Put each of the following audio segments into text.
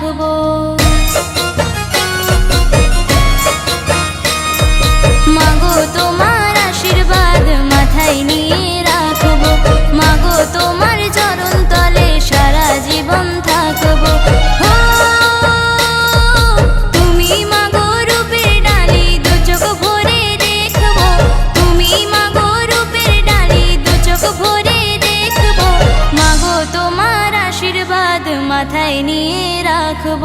그곳 রাখব।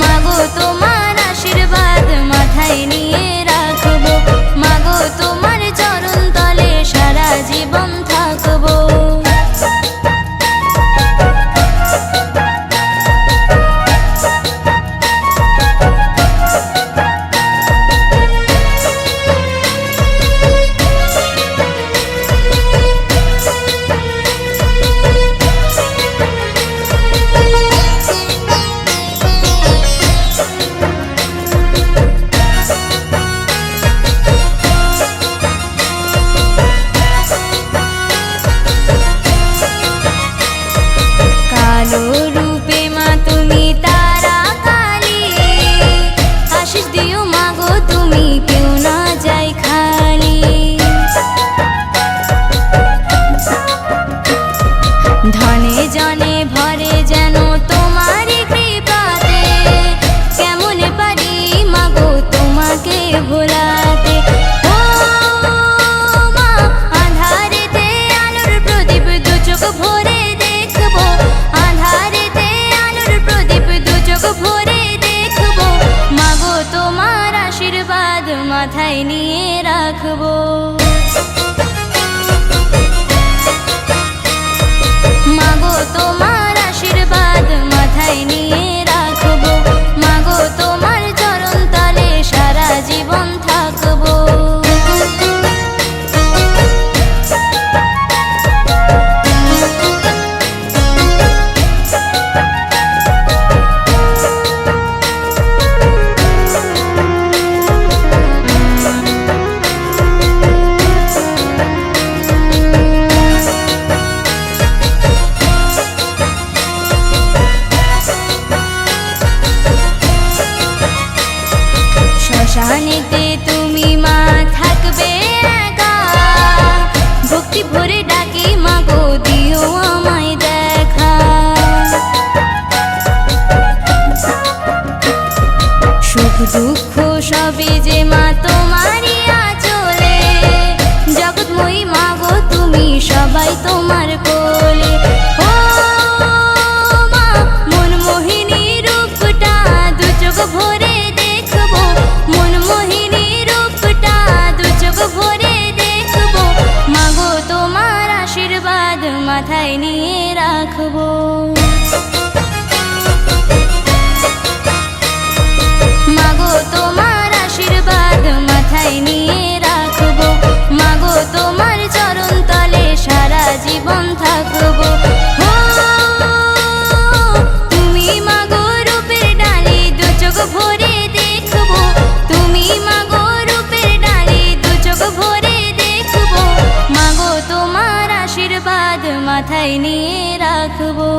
মাগো তোমার আশীর্বাদ মাথায় নিয়ে মাথায় নিয়ে রাখব।